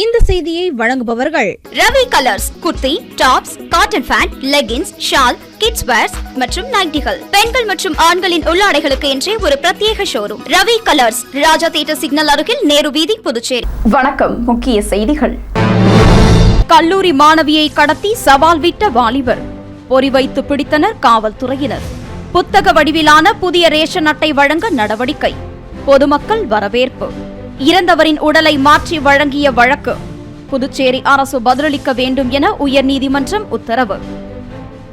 இந்த செய்தியை வழங்குபவர்கள் Ravi colours kurti tops cotton pant leggings shawl kids wears மற்றும் நைட்டிகள். பெண்கள் மற்றும் ஆண்களின் உள்ளாடைகளுக்கு என்றே ஒரு பிரத்யேக showroom Ravi colours Raja theatre signal அருகில் நேரு வீதி புதுச்சேரி. வணக்கம். முக்கிய செய்திகள். கல்லூரி மாணவியை கடத்தி சவால் விட்ட வாலிபர். பொறி வைத்து பிடித்தனர் காவல்துறையினர். புத்தக வடிவிலான புதிய ரேஷன் அட்டை வழங்க நடவடிக்கை. பொதுமக்கள் வரவேற்பு. இறந்தவரின் உடலை மாற்றி வழங்கிய வழக்கு. புதுச்சேரி அரசு பதிலளிக்க வேண்டும் என உயர்நீதிமன்றம் உத்தரவு.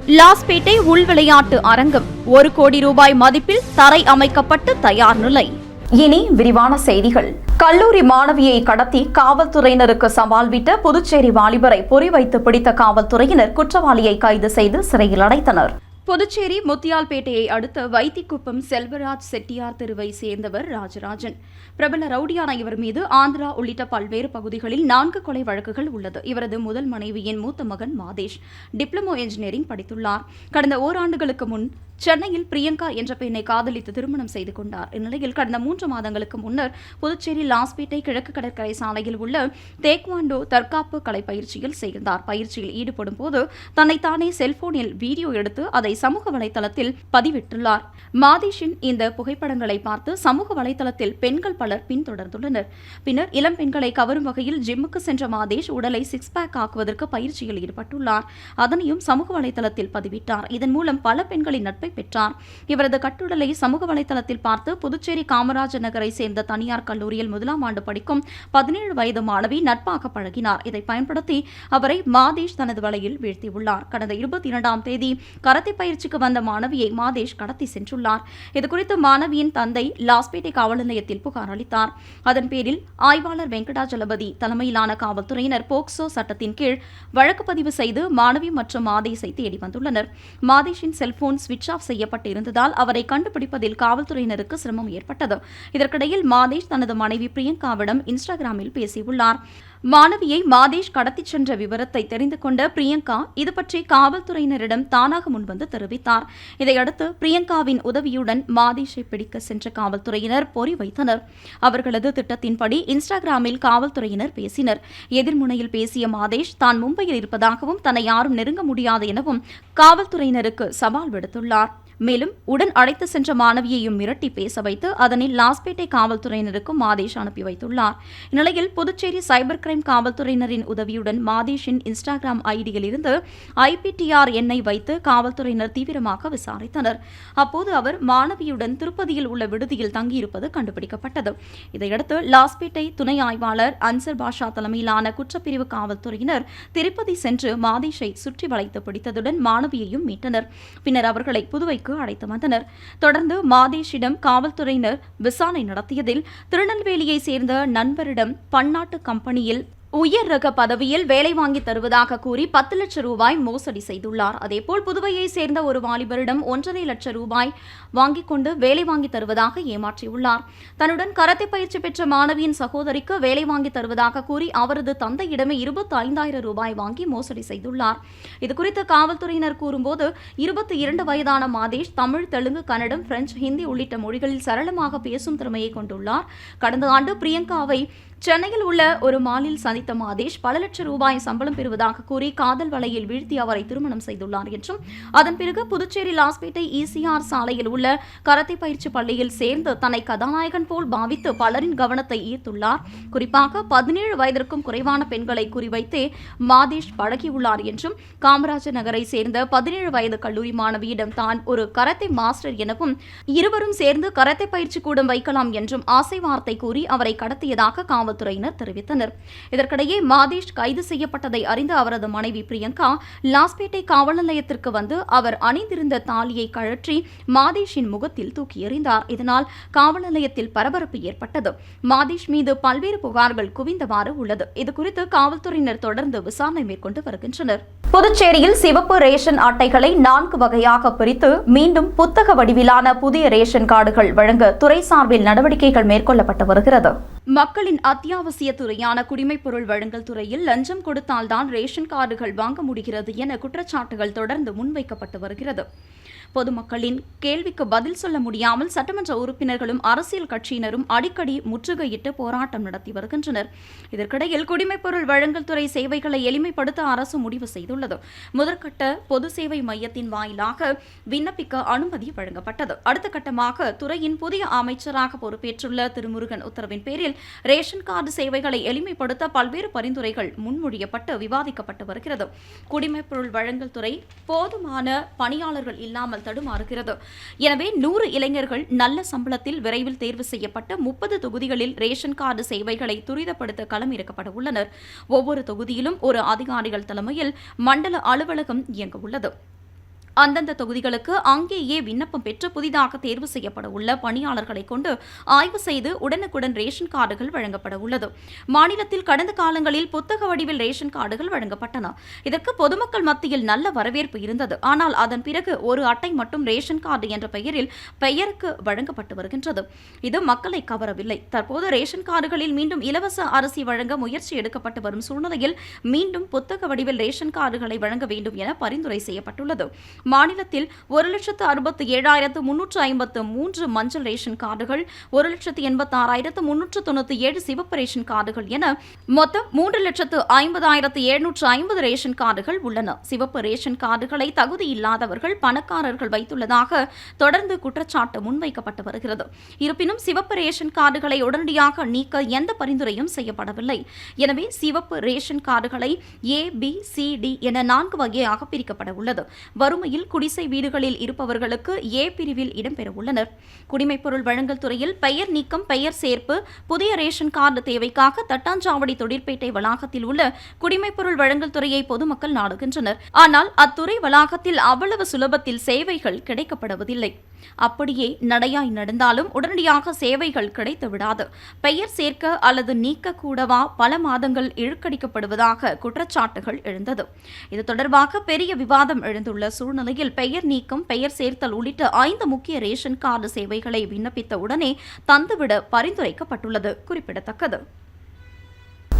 லாஸ்பேட்டை உள்விளையாட்டு அரங்கம் ஒரு கோடி ரூபாய் மதிப்பில் தரை அமைக்கப்பட்டு தயார் நிலை. இனி விரிவான செய்திகள். கல்லூரி மாணவியை கடத்தி காவல்துறையினருக்கு சவால் விட்ட புதுச்சேரி வாலிபரை பொறி வைத்து பிடித்த காவல்துறையினர் குற்றவாளியை கைது செய்து சிறையில் அடைத்தனர். புதுச்சேரி முத்தியால்பேட்டையை அடுத்த வைத்திக்குப்பம் செல்வராஜ் செட்டியார் தெருவை சேர்ந்தவர் ராஜராஜன். பிரபல ரவுடியான இவர் மீது ஆந்திரா உள்ளிட்ட பல்வேறு பகுதிகளில் நான்கு கொலை வழக்குகள் உள்ளது. இவரது முதல் மனைவியின் மூத்த மகன் மாதேஷ் டிப்ளமோ என்ஜினியரிங் படித்துள்ளார். கடந்த ஓராண்டுகளுக்கு முன் சென்னையில் பிரியங்கா என்ற பெண்ணை காதலித்து திருமணம் செய்து கொண்டார். இந்நிலையில் கடந்த மூன்று மாதங்களுக்கு முன்னர் புதுச்சேரி லாஸ்பேட்டை கிழக்கு கடற்கரை சாலையில் உள்ள தேக்வாண்டோ தற்காப்பு கலை பயிற்சியில் சேர்ந்தார். பயிற்சியில் ஈடுபடும் போது தன்னைத்தானே செல்போனில் வீடியோ எடுத்து அதை சமூக வலைதளத்தில் பதிவிட்டுள்ளார். மாதேஷின் இந்த புகைப்படங்களை பார்த்து சமூக வலைதளத்தில் பெண்கள் பலர் பின்தொடர்ந்துள்ளனர். பின்னர் இளம் பெண்களை கவரும் வகையில் ஜிம்முக்கு சென்ற மாதேஷ் உடலை சிக்ஸ் பேக் ஆக்குவதற்கு பயிற்சியில் ஈடுபட்டுள்ளார். அதனையும் சமூக வலைதளத்தில் பதிவிட்டார். இதன் மூலம் பல பெண்களின் நட்பை பெற்றார். இவரது கட்டுடலை சமூக வலைதளத்தில் பார்த்து புதுச்சேரி காமராஜர் நகரை சேர்ந்த தனியார் கல்லூரியில் முதலாம் ஆண்டு படிக்கும் பதினேழு வயது மாணவி நட்பாக பழகினார். இதை பயன்படுத்தி அவரை மாதேஷ் தனது வலையில் வீழ்த்தியுள்ளார். கடந்த இருபத்தி இரண்டாம் தேதி கரத்தை பயிற்சிக்கு வந்த மாணவியை மாதேஷ் கடத்தி சென்றுள்ளார். இதுகுறித்து மாணவியின் தந்தை லாஸ்பேட்டை காவல் நிலையத்தில் புகார் அளித்தார். அதன் பேரில் ஆய்வாளர் வெங்கடாஜலபதி தலைமையிலான காவல்துறையினர் போக்சோ சட்டத்தின் கீழ் வழக்கு பதிவு செய்து மாணவி மற்றும் மாதேஷை தேடி வந்துள்ளனர். மாதேஷின் செல்போன் சுவிட்ச் ஆஃப் செய்யப்பட்டு இருந்ததால் அவரை கண்டுபிடிப்பதில் காவல்துறையினருக்கு சிரமம் ஏற்பட்டது. இதற்கிடையில் மாதேஷ் தனது மனைவி பிரியங்காவிடம் இன்ஸ்டாகிராமில் பேசியுள்ளார். மாணவியை மாதேஷ் கடத்திச் சென்ற விவரத்தை தெரிந்து கொண்ட பிரியங்கா இது பற்றி காவல்துறையினரிடம் தானாக முன்வந்து தெரிவித்தார். இதையடுத்து பிரியங்காவின் உதவியுடன் மாதேஷை பிடிக்க சென்ற காவல்துறையினர் பொறி வைத்தனர். அவர்களது திட்டத்தின்படி இன்ஸ்டாகிராமில் காவல்துறையினர் பேசினர். எதிர்முனையில் பேசிய மாதேஷ் தான் மும்பையில் இருப்பதாகவும் தன்னை யாரும் நெருங்க முடியாது எனவும் காவல்துறையினருக்கு சவால் விடுத்துள்ளார். மேலும் உடன் அழைத்து சென்ற மாணவியையும் மிரட்டி பேச வைத்து அதனை லாஸ்பேட்டை காவல்துறையினருக்கும் மாதேஷ் அனுப்பி வைத்துள்ளார். இந்நிலையில் புதுச்சேரி சைபர் கிரைம் காவல்துறையினரின் உதவியுடன் மாதேஷின் இன்ஸ்டாகிராம் ஐடியில் இருந்து ஐபிடிஆர் எண்ணை வைத்து காவல்துறையினர் தீவிரமாக விசாரித்தனர். அப்போது அவர் மாணவியுடன் திருப்பதியில் உள்ள விடுதியில் தங்கியிருப்பது கண்டுபிடிக்கப்பட்டது. இதையடுத்து லாஸ்பேட்டை துணை ஆய்வாளர் அன்சர் பாஷா தலைமையிலான குற்றப்பிரிவு காவல்துறையினர் திருப்பதி சென்று மாதேஷை சுற்றி வளைத்து பிடித்ததுடன் மாணவியையும் மீட்டனர். பின்னர் அவர்களை புதுவைக்கு அழைத்து வந்தனர் தொடர்ந்து மாதேஷிடம் காவல்துறையினர் விசாரணை நடத்தியதில் திருநெல்வேலியை சேர்ந்த நண்பரிடம் பன்னாட்டு கம்பெனியில் உயர் ரக பதவியில் வேலை வாங்கி தருவதாக கூறி பத்து லட்சம் ரூபாய் மோசடி செய்துள்ளார். அதேபோல் புதுவையை சேர்ந்த ஒரு வாலிபரிடம் ஒன்றரை லட்சம் ரூபாய் வாங்கிக் கொண்டு வேலை வாங்கி தருவதாக ஏமாற்றியுள்ளார். தன்னுடன் கரத்தை பயிற்சி பெற்ற மாணவியின் சகோதரிக்கு வேலை வாங்கி தருவதாக கூறி அவரது தந்தையிடமே இருபத்தி ஐந்தாயிரம் ரூபாய் வாங்கி மோசடி செய்துள்ளார். இதுகுறித்து காவல்துறையினர் கூறும்போது இருபத்தி இரண்டு வயதான மாதேஷ் தமிழ் தெலுங்கு கன்னடம் பிரெஞ்சு ஹிந்தி உள்ளிட்ட மொழிகளில் சரளமாக பேசும் திறமையை கொண்டுள்ளார். கடந்த ஆண்டு பிரியங்காவை சென்னையில் உள்ள ஒரு மாலில் சந்தித்த மாதேஷ் பல லட்சம் ரூபாய் சம்பளம் பெறுவதாக கூறி காதல் வலையில் வீழ்த்தி அவரை திருமணம் செய்துள்ளார் என்றும் அதன் பிறகு புதுச்சேரி லாஸ்பேட்டை இசிஆர் சாலையில் உள்ள கரத்தை பயிற்சி பள்ளியில் சேர்ந்து தன்னை கதாநாயகன் போல் பாவித்து பலரின் கவனத்தை ஈர்த்துள்ளார். குறிப்பாக பதினேழு வயதிற்கும் குறைவான பெண்களை குறிவைத்தே மாதேஷ் பழகியுள்ளார் என்றும் காமராஜர் நகரை சேர்ந்த பதினேழு வயது கல்லூரி மாணவியிடம் தான் ஒரு கரத்தை மாஸ்டர் எனவும் இருவரும் சேர்ந்து கரத்தை பயிற்சி கூடம் வைக்கலாம் என்றும் ஆசை வார்த்தை கூறி அவரை கடத்தியதாக காவல்துறையினர் தெரிவித்தனர். இதற்கிடையே மாதேஷ் கைது செய்யப்பட்டதை அறிந்த அவரது மனைவி பிரியங்கா லாஸ்பேட்டை காவல் நிலையத்திற்கு வந்து அவர் அணிந்திருந்த தாலியை கழற்றி மாதேஷின் முகத்தில் தூக்கி எறிந்தார். இதனால் காவல் நிலையத்தில் பரபரப்பு ஏற்பட்டது. மாதேஷ் மீது பல்வேறு புகார்கள் குவிந்தவாறு உள்ளது. இதுகுறித்து காவல்துறையினர் தொடர்ந்து விசாரணை மேற்கொண்டு வருகின்றனர். புதுச்சேரியில் சிவப்பு ரேஷன் அட்டைகளை நான்கு வகையாக பிரித்து மீண்டும் புத்தக வடிவிலான புதிய ரேஷன் கார்டுகள் வழங்க துறை சார்பில் நடவடிக்கைகள் மேற்கொள்ளப்பட்டு வருகிறது. மக்களின் அத்தியாவசிய துறையான குடிமைப் பொருள் வழங்கல் துறையில் லஞ்சம் கொடுத்தால்தான் ரேஷன் கார்டுகள் வாங்க முடிகிறது என குற்றச்சாட்டுகள் தொடர்ந்து முன்வைக்கப்பட்டு வருகிறது. பொதுமக்களின் கேள்விக்கு பதில் சொல்ல முடியாமல் சட்டமன்ற உறுப்பினர்களும் அரசியல் கட்சியினரும் அடிக்கடி முற்றுகையிட்டு போராட்டம் நடத்தி வருகின்றனர். இதற்கிடையில் குடிமைப்பொருள் வழங்கல் துறை சேவைகளை எளிமைப்படுத்த அரசு முடிவு செய்துள்ளது. முதற்கட்ட பொது சேவை மையத்தின் வாயிலாக விண்ணப்பிக்க அனுமதி வழங்கப்பட்டது. அடுத்த கட்டமாக துறையின் புதிய அமைச்சராக பொறுப்பேற்றுள்ள திருமுருகன் உத்தரவின் பேரில் ரேஷன் கார்டு சேவைகளை எளிமைப்படுத்த பல்வேறு பரிந்துரைகள் முன்மொழியப்பட்டு விவாதிக்கப்பட்டு வருகிறது. குடிமைப்பொருள் வழங்கல் துறை போதுமான பணியாளர்கள் இல்லாமல் தடுமாறுகிறது. எனவே நூறு இளைஞர்கள் நல்ல சம்பளத்தில் விரைவில் தேர்வு செய்யப்பட்ட முப்பது தொகுதிகளில் ரேஷன் கார்டு சேவைகளை துரிதப்படுத்த களமிறக்கப்பட உள்ளனர். ஒவ்வொரு தொகுதியிலும் ஒரு அதிகாரிகள் தலைமையில் மண்டல அலுவலகம் இயங்க உள்ளது. அந்தந்த தொகுதிகளுக்கு அங்கேயே விண்ணப்பம் பெற்று புதிதாக தேர்வு செய்யப்பட உள்ள பணியாளர்களை கொண்டு ஆய்வு செய்து உடனுக்குடன் ரேஷன் கார்டுகள் வழங்கப்பட உள்ளது மாநிலத்தில் கடந்த காலங்களில் புத்தக வடிவில் ரேஷன் கார்டுகள் வழங்கப்பட்டன. இதற்கு பொதுமக்கள் மத்தியில் நல்ல வரவேற்பு இருந்தது. ஆனால் அதன் பிறகு ஒரு அட்டை மட்டும் ரேஷன் கார்டு என்ற பெயரில் பெயருக்கு வழங்கப்பட்டு வருகின்றது. இது மக்களை கவரவில்லை. தற்போது ரேஷன் கார்டுகளில் மீண்டும் இலவச அரிசி வழங்க முயற்சி எடுக்கப்பட்டு வரும் சூழ்நிலையில் மீண்டும் புத்தக வடிவில் ரேஷன் கார்டுகளை வழங்க வேண்டும் என பரிந்துரை செய்யப்பட்டுள்ளது. மாநிலத்தில் ஒரு லட்சத்து அறுபத்தி ஏழாயிரத்து முன்னூற்று ஐம்பத்து மூன்று மஞ்சள் ரேஷன் கார்டுகள் ஒரு லட்சத்து எண்பத்தாறாயிரத்து முன்னூற்று தொண்ணூற்றி ஏழு சிவப்பு ரேஷன் கார்டுகள் என மொத்தம் மூன்று லட்சத்து ஐம்பதாயிரத்து எழுநூற்று ஐம்பது ரேஷன் கார்டுகள் உள்ளன. சிவப்பு ரேஷன் கார்டுகளை தகுதி இல்லாதவர்கள் பணக்காரர்கள் வைத்துள்ளதாக தொடர்ந்து குற்றச்சாட்டு முன்வைக்கப்பட்டு வருகிறது. இருப்பினும் சிவப்பு ரேஷன் கார்டுகளை உடனடியாக நீக்க எந்த பரிந்துரையும் செய்யப்படவில்லை. எனவே சிவப்பு ரேஷன் கார்டுகளை ஏ பி சி டி என நான்கு வகையாக பிரிக்கப்பட உள்ளது. வறுமையில் குடிசை வீடுகளில் இருப்பவர்களுக்கு ஏ பிரிவில் இடம்பெறவுள்ளனர் குடிமைப்பொருள் வழங்கல் துறையில் பெயர் நீக்கம் பெயர் சேர்ப்பு புதிய ரேஷன் கார்டு தேவைக்காக தட்டாஞ்சாவடி தொழிற்பேட்டை வளாகத்தில் உள்ள குடிமைப்பொருள் வழங்கல் துறையை பொதுமக்கள் நாடுகின்றனர். ஆனால் அத்துறை வளாகத்தில் அவ்வளவு சுலபத்தில் சேவைகள் கிடைக்கப்படுவதில்லை அப்படியே நடையாய் நடந்தாலும் உடனடியாக சேவைகள் கிடைத்து விடாது பெயர் சேர்க்க அல்லது நீக்க கூடவா பல மாதங்கள் இழுக்கடிக்கப்படுவதாக குற்றச்சாட்டுகள் எழுந்தது. இது தொடர்பாக பெரிய விவாதம் எழுந்துள்ள சூழ்நிலையில் பெயர் நீக்கம் பெயர் சேர்த்தல் உள்ளிட்ட ஐந்து முக்கிய ரேஷன் கார்டு சேவைகளை விண்ணப்பித்த உடனே தந்துவிட பரிந்துரைக்கப்பட்டுள்ளது குறிப்பிடத்தக்கது.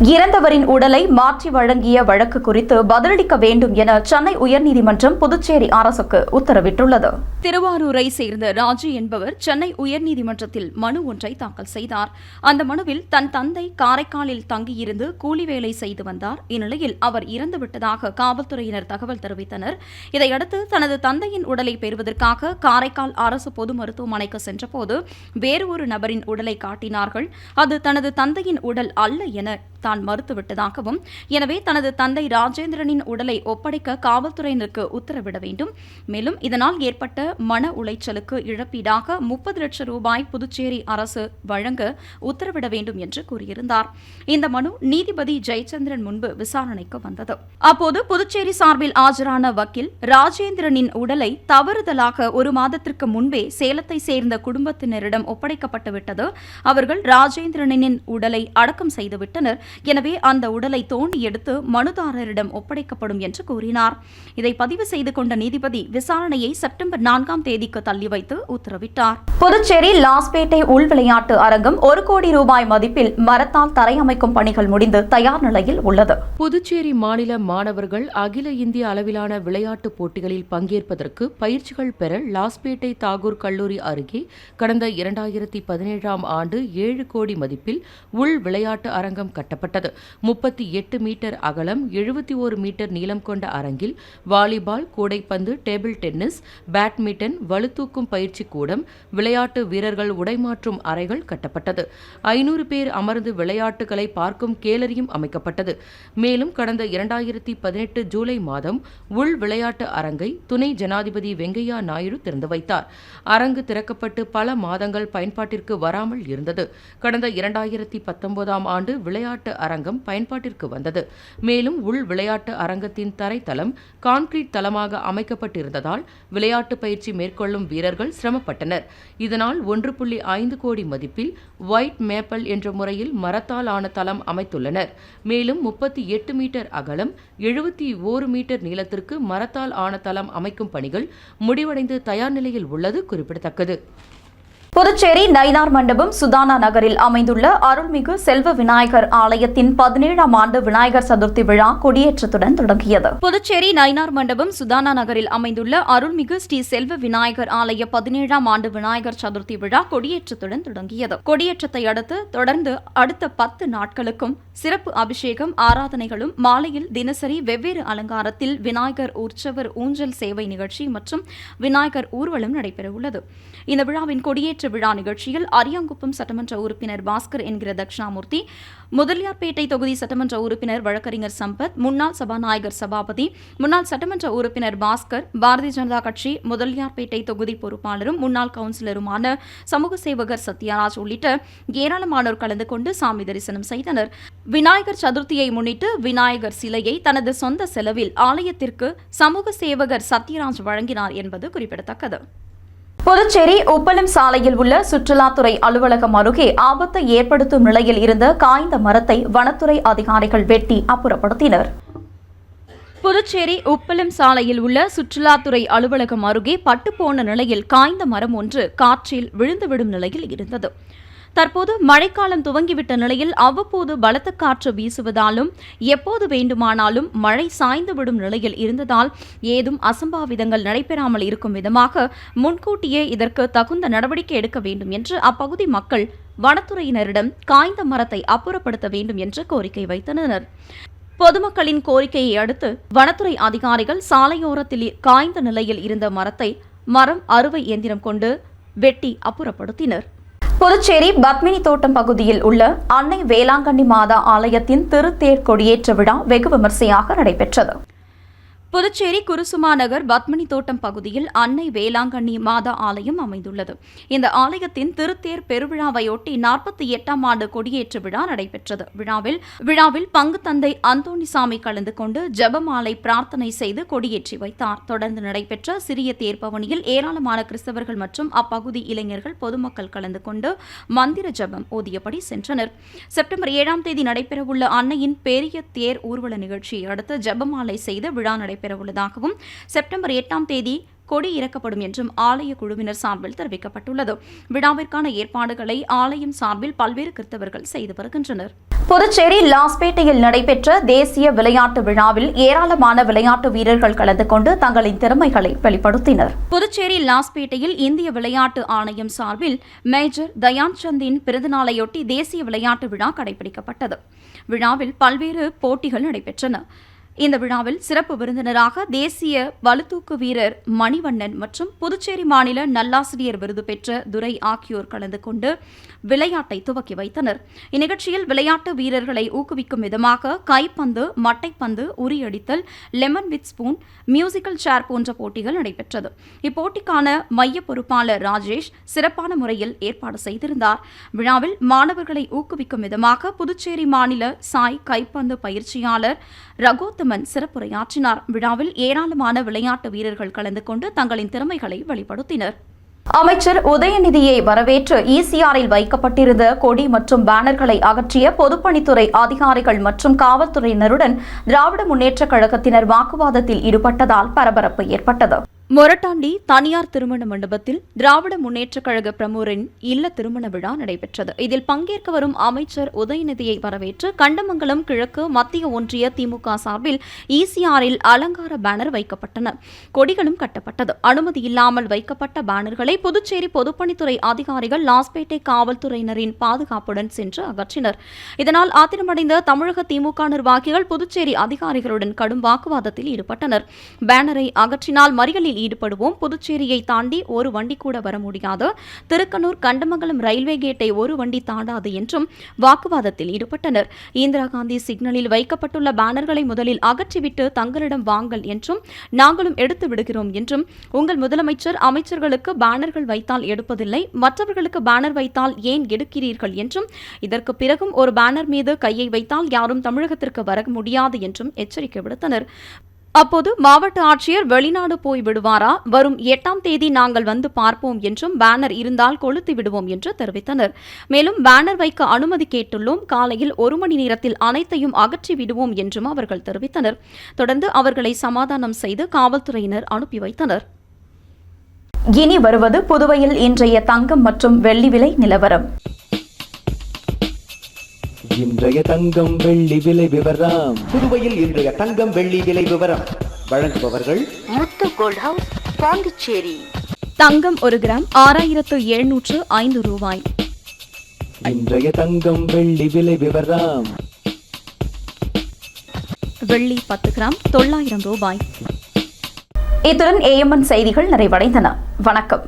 இறந்தவரின் உடலை மாற்றி வழங்கிய வழக்கு குறித்து பதிலளிக்க வேண்டும் என சென்னை உயர்நீதிமன்றம் புதுச்சேரி அரசுக்கு உத்தரவிட்டுள்ளது. திருவாரூரை சேர்ந்த ராஜு என்பவர் சென்னை உயர்நீதிமன்றத்தில் மனு ஒன்றை தாக்கல் செய்தார். அந்த மனுவில் தன் தந்தை காரைக்காலில் தங்கியிருந்து கூலி வேலை செய்து வந்தார். இந்நிலையில் அவர் இறந்துவிட்டதாக காவல்துறையினர் தகவல் தெரிவித்தனர். இதையடுத்து தனது தந்தையின் உடலை பெறுவதற்காக காரைக்கால் அரசு பொது மருத்துவமனைக்கு சென்றபோது வேறு ஒரு நபரின் உடலை காட்டினார்கள். அது தனது தந்தையின் உடல் அல்ல என தான் மறுத்துவிட்டதாகவும் எனவே தனது தந்தை ராஜேந்திரனின் உடலை ஒப்படைக்க காவல்துறையினருக்கு உத்தரவிட வேண்டும். மேலும் இதனால் ஏற்பட்ட மன உளைச்சலுக்கு இழப்பீடாக முப்பது லட்சம் ரூபாய் புதுச்சேரி அரசு வழங்க உத்தரவிட வேண்டும் என்று கூறியிருந்தார். இந்த மனு நீதிபதி ஜெயச்சந்திரன் முன்பு விசாரணைக்கு வந்தது. அப்போது புதுச்சேரி சார்பில் ஆஜரான வக்கீல் ராஜேந்திரனின் உடலை தவறுதலாக ஒரு மாதத்திற்கு முன்பே சேலத்தை சேர்ந்த குடும்பத்தினரிடம் ஒப்படைக்கப்பட்டுவிட்டது அவர்கள் ராஜேந்திரனின் உடலை அடக்கம் செய்துவிட்டனர். எனவே அந்த உடலை தோண்டி எடுத்து மனுதாரரிடம் ஒப்படைக்கப்படும் என்று கூறினார். இதை பதிவு செய்து கொண்ட நீதிபதி விசாரணையை செப்டம்பர் நான்காம் தேதிக்கு தள்ளி வைத்து உத்தரவிட்டார். புதுச்சேரி லாஸ்பேட்டை உள் விளையாட்டு அரங்கம் ஒரு கோடி ரூபாய் மதிப்பில் மரத்தால் தரையமைக்கும் பணிகள் முடிந்து தயார் நிலையில் உள்ளது. புதுச்சேரி மாநில மாணவர்கள் அகில இந்திய அளவிலான விளையாட்டுப் போட்டிகளில் பங்கேற்பதற்கு பயிற்சிகள் பெற லாஸ்பேட்டை தாகூர் கல்லூரி அருகே கடந்த இரண்டாயிரத்தி பதினேழாம் ஆண்டு ஏழு கோடி மதிப்பில் உள் விளையாட்டு அரங்கம் கட்டப்பட்டது. நடத்தப்பட்டது முப்பத்தி எட்டு மீட்டர் அகலம் எழுபத்தி ஒரு மீட்டர் நீளம் கொண்ட அரங்கில் வாலிபால் கூடைப்பந்து டேபிள் டென்னிஸ் பேட்மிண்டன் வலுத்தூக்கும் பயிற்சி கூடம் விளையாட்டு வீரர்கள் உடைமாற்றும் அறைகள் கட்டப்பட்டது. ஐநூறு பேர் அமர்ந்து விளையாட்டுகளை பார்க்கும் கேலரியும் அமைக்கப்பட்டது. மேலும் கடந்த இரண்டாயிரத்தி பதினெட்டு ஜூலை மாதம் உள் விளையாட்டு அரங்கை துணை ஜனாதிபதி வெங்கையா நாயுடு திறந்து வைத்தார். அரங்கு திறக்கப்பட்டு பல மாதங்கள் பயன்பாட்டிற்கு வராமல் இருந்தது. கடந்த இரண்டாயிரத்தி பத்தொன்பதாம் ஆண்டு விளையாட்டு அரங்கம் பயன்பாட்டிற்கு வந்தது. மேலும் உள் விளையாட்டு அரங்கத்தின் தரைத்தளம் கான்கிரீட் தளமாக அமைக்கப்பட்டிருந்ததால் விளையாட்டு பயிற்சி மேற்கொள்ளும் வீரர்கள் சிரமப்பட்டனர். இதனால் ஒன்று புள்ளி ஐந்து கோடி மதிப்பில் ஒயிட் மேப்பல் என்ற முறையில் மரத்தால் ஆன தளம் அமைத்துள்ளனர். மேலும் முப்பத்தி எட்டு மீட்டர் அகலம் எழுபத்தி ஓரு மீட்டர் நீளத்திற்கு மரத்தால் ஆன தளம் அமைக்கும் பணிகள் முடிவடைந்து தயார் நிலையில் உள்ளது குறிப்பிடத்தக்கது. புதுச்சேரி நயினார் மண்டபம் சுதானா நகரில் அமைந்துள்ள அருள்மிகு செல்வ விநாயகர் ஆலயத்தின் பதினேழாம் ஆண்டு விநாயகர் சதுர்த்தி விழா கொடியேற்றத்துடன் தொடங்கியது. புதுச்சேரி நயினார் மண்டபம் சுதானா நகரில் அமைந்துள்ள அருள்மிகு ஸ்ரீ செல்வ விநாயகர் ஆலய பதினேழாம் ஆண்டு விநாயகர் சதுர்த்தி விழா கொடியேற்றத்துடன் தொடங்கியது. கொடியேற்றத்தை அடுத்து தொடர்ந்து அடுத்த பத்து நாட்களுக்கும் சிறப்பு அபிஷேகம் ஆராதனைகளும் மாலையில் தினசரி வெவ்வேறு அலங்காரத்தில் விநாயகர் உற்சவர் ஊஞ்சல் சேவை நிகழ்ச்சி மற்றும் விநாயகர் ஊர்வலம் நடைபெறவுள்ளது. இந்த விழாவின் கொடியேற்ற விழா நிகழ்ச்சியில் அரியாங்குப்பம் சட்டமன்ற உறுப்பினர் பாஸ்கர் என்கிற தட்சிணாமூர்த்தி முதலியார்பேட்டை தொகுதி சட்டமன்ற உறுப்பினர் வழக்கறிஞர் சம்பத் முன்னாள் சபாநாயகர் சபாபதி முன்னாள் சட்டமன்ற உறுப்பினர் பாஸ்கர் பாரதிய ஜனதா கட்சி முதலியார்பேட்டை தொகுதி பொறுப்பாளரும் முன்னாள் கவுன்சிலருமான சமூக சேவகர் சத்யராஜ் உள்ளிட்ட ஏராளமானோர் கலந்து கொண்டு சாமி தரிசனம் செய்தனர். விநாயகர் சதுர்த்தியை முன்னிட்டு விநாயகர் சிலையை தனது சொந்த செலவில் ஆலயத்திற்கு சமூக சேவகர் சத்யராஜ் வழங்கினார் என்பது குறிப்பிடத்தக்கது. புதுச்சேரி உப்பளம் சாலையில் உள்ள சுற்றுலாத்துறை அலுவலகம் அருகே ஆபத்தை ஏற்படுத்தும் நிலையில் இருந்த காய்ந்த மரத்தை வனத்துறை அதிகாரிகள் வெட்டி அப்புறப்படுத்தினர். புதுச்சேரி உப்பளம் சாலையில் உள்ள சுற்றுலாத்துறை அலுவலகம் அருகே பட்டுப்போன நிலையில் காய்ந்த மரம் ஒன்று காற்றில் விழுந்துவிடும் நிலையில் இருந்தது. தற்போது மழைக்காலம் துவங்கிவிட்ட நிலையில் அவ்வப்போது பலத்த காற்று வீசுவதாலும் எப்போது வேண்டுமானாலும் மழை சாய்ந்துவிடும் நிலையில் இருந்ததால் ஏதும் அசம்பாவிதங்கள் நடைபெறாமல் இருக்கும் விதமாக முன்கூட்டியே இதற்கு தகுந்த நடவடிக்கை எடுக்க வேண்டும் என்று அப்பகுதி மக்கள் வனத்துறையினரிடம் காய்ந்த மரத்தை அப்புறப்படுத்த வேண்டும் என்று கோரிக்கை வைத்தனர். பொதுமக்களின் கோரிக்கையை அடுத்து வனத்துறை அதிகாரிகள் சாலையோரத்தில் காய்ந்த நிலையில் இருந்த மரத்தை மரம் அறுவை இயந்திரம் கொண்டு வெட்டி அப்புறப்படுத்தினர். புதுச்சேரி பத்மினி தோட்டம் பகுதியில் உள்ள அன்னை வேளாங்கண்ணி மாதா ஆலயத்தின் திருத்தேர் கொடியேற்ற விழா வெகு விமர்சையாக நடைபெற்றது. புதுச்சேரி குருசுமா நகர் பத்மினி தோட்டம் பகுதியில் அன்னை வேளாங்கண்ணி மாதா ஆலயம் அமைந்துள்ளது. இந்த ஆலயத்தின் திருத்தேர் பெருவிழாவையொட்டி நாற்பத்தி எட்டாம் ஆண்டு கொடியேற்று விழா நடைபெற்றது. விழாவில் விழாவில் பங்கு தந்தை அந்தோணிசாமி கலந்து கொண்டு ஜெபமாலை பிரார்த்தனை செய்து கொடியேற்றி வைத்தார். தொடர்ந்து நடைபெற்ற சிறிய தேர்பவனியில் ஏராளமான கிறிஸ்தவர்கள் மற்றும் அப்பகுதி இளைஞர்கள் பொதுமக்கள் கலந்து கொண்டு மந்திர ஜெபம் ஓதியபடி சென்றனர். செப்டம்பர் ஏழாம் தேதி நடைபெறவுள்ள அன்னையின் பெரிய தேர் ஊர்வல நிகழ்ச்சியை அடுத்து ஜபமாலை செய்து விழா நடைபெறவுள்ளதாகவும் செப்டம்பர் எட்டாம் தேதி கொடி இறக்கப்படும் என்றும் ஆலய குழுவினர் சார்பில் தெரிவிக்கப்பட்டுள்ளது. விழாவிற்கான ஏற்பாடுகளை ஆலயம் சார்பில் பல்வேறு கிறித்தவர்கள் செய்து வருகின்றனர். புதுச்சேரி லாஸ்பேட்டையில் நடைபெற்ற தேசிய விளையாட்டு விழாவில் ஏராளமான விளையாட்டு வீரர்கள் கலந்து கொண்டு தங்களின் திறமைகளை வெளிப்படுத்தினர். புதுச்சேரி லாஸ்பேட்டையில் இந்திய விளையாட்டு ஆணையம் சார்பில் மேஜர் தயான் சந்தின் பிறந்தநாளையொட்டி தேசிய விளையாட்டு விழா கடைபிடிக்கப்பட்டது. விழாவில் பல்வேறு போட்டிகள் நடைபெற்றன. இந்த விழாவில் சிறப்பு விருந்தினராக தேசிய வலுதூக்கு வீரர் மணிவண்ணன் மற்றும் புதுச்சேரி மாநில நல்லாசிரியர் விருது பெற்ற துரை ஆகியோர் கலந்து கொண்டு விளையாட்டை துவக்கி வைத்தனர். இந்நிகழ்ச்சியில் விளையாட்டு வீரர்களை ஊக்குவிக்கும் விதமாக கைப்பந்து மட்டைப்பந்து உரியடித்தல் lemon with spoon musical chair போன்ற போட்டிகள் நடைபெற்றது. இப்போட்டிக்கான மைய பொறுப்பாளர் ராஜேஷ் சிறப்பான முறையில் ஏற்பாடு செய்திருந்தார். விழாவில் மாணவர்களை ஊக்குவிக்கும் விதமாக புதுச்சேரி மாநில சாய் கைப்பந்து பயிற்சியாளர் ரகோத்தம் ரகோத்தமன் சிறப்புரையாற்றினார். விழாவில் ஏராளமான விளையாட்டு வீரர்கள் கலந்து கொண்டு தங்களின் திறமைகளை வெளிப்படுத்தினர். அமைச்சர் உதயநிதியை வரவேற்று இசிஆரில் வைக்கப்பட்டிருந்த கொடி மற்றும் பேனர்களை அகற்றிய பொதுப்பணித்துறை அதிகாரிகள் மற்றும் காவல்துறையினருடன் திராவிட முன்னேற்றக் கழகத்தினர் வாக்குவாதத்தில் ஈடுபட்டதால் பரபரப்பு ஏற்பட்டது. மொரட்டாண்டி தனியார் திருமண மண்டபத்தில் திராவிட முன்னேற்றக் கழக பிரமுகரின் இல்ல திருமண விழா நடைபெற்றது. இதில் பங்கேற்க வரும் அமைச்சர் உதயநிதியை வரவேற்று கண்டமங்கலம் கிழக்கு மத்திய ஒன்றிய திமுக சார்பில் இசிஆரில் அலங்கார பேனர் வைக்கப்பட்டன. கொடிகளும் கட்டப்பட்டது. அனுமதி இல்லாமல் வைக்கப்பட்ட பேனர்களை புதுச்சேரி பொதுப்பணித்துறை அதிகாரிகள் லாஸ்பேட்டை காவல்துறையினரின் பாதுகாப்புடன் சென்று அகற்றினர். இதனால் ஆத்திரமடைந்த தமிழக திமுக நிர்வாகிகள் புதுச்சேரி அதிகாரிகளுடன் கடும் வாக்குவாதத்தில் ஈடுபட்டனர். பேனரை அகற்றினால் மறியலில் ஈடுபடுவோம். புதுச்சேரியை தாண்டி ஒரு வண்டி கூட வர முடியாது. திருக்கனூர் கண்டமங்கலம் ரயில்வே கேட்டை ஒரு வண்டி தாண்டாது என்றும் வாக்குவாதத்தில் ஈடுபட்டனர். இந்திரா காந்தி சிக்னலில் வைக்கப்பட்டுள்ள பேனர்களை முதலில் அகற்றிவிட்டு தங்களிடம் வாங்கல் என்றும் நாங்களும் எடுத்து விடுகிறோம் என்றும் உங்கள் முதலமைச்சர் அமைச்சர்களுக்கு பேனர்கள் வைத்தால் எடுப்பதில்லை மற்றவர்களுக்கு பேனர் வைத்தால் ஏன் எடுக்கிறீர்கள் என்றும் இதற்கு பிறகும் ஒரு பேனர் மீது கையை வைத்தால் யாரும் தமிழகத்திற்கு வர முடியாது என்றும் எச்சரிக்கை விடுத்தனர். அப்போது மாவட்ட ஆட்சியர் வெளிநாடு போய் விடுவாரா? வரும் எட்டாம் தேதி நாங்கள் வந்து பார்ப்போம் என்றும் பேனர் இருந்தால் கொளுத்தி விடுவோம் என்று தெரிவித்தனர். மேலும் பேனர் வைக்க அனுமதி கேட்டுள்ளோம். காலையில் ஒரு மணி நேரத்தில் அனைத்தையும் அகற்றி விடுவோம் என்றும் அவர்கள் தெரிவித்தனர். தொடர்ந்து அவர்களை சமாதானம் செய்து காவல்துறையினர் அனுப்பி வைத்தனர். இனி வருவது புதுவையில் இன்றைய தங்கம் மற்றும் வெள்ளி விலை நிலவரம். இன்றைய தங்கம் வெள்ளி விலை விவரம். புதுவையில் இன்றைய தங்கம் வெள்ளி விலை விவரம். வழங்குபவர்கள் முத்து கோல்ட் ஹவுஸ் பாண்டிச்சேரி. தங்கம் ஒரு கிராம் ஆறாயிரத்து எழுநூற்று ஐந்து ரூபாய். இன்றைய தங்கம் வெள்ளி விலை விவரம். வெள்ளி பத்து கிராம் தொள்ளாயிரம் ரூபாய். இத்துடன் ஏஎம்என் செய்திகள் நிறைவடைந்தன. வணக்கம்.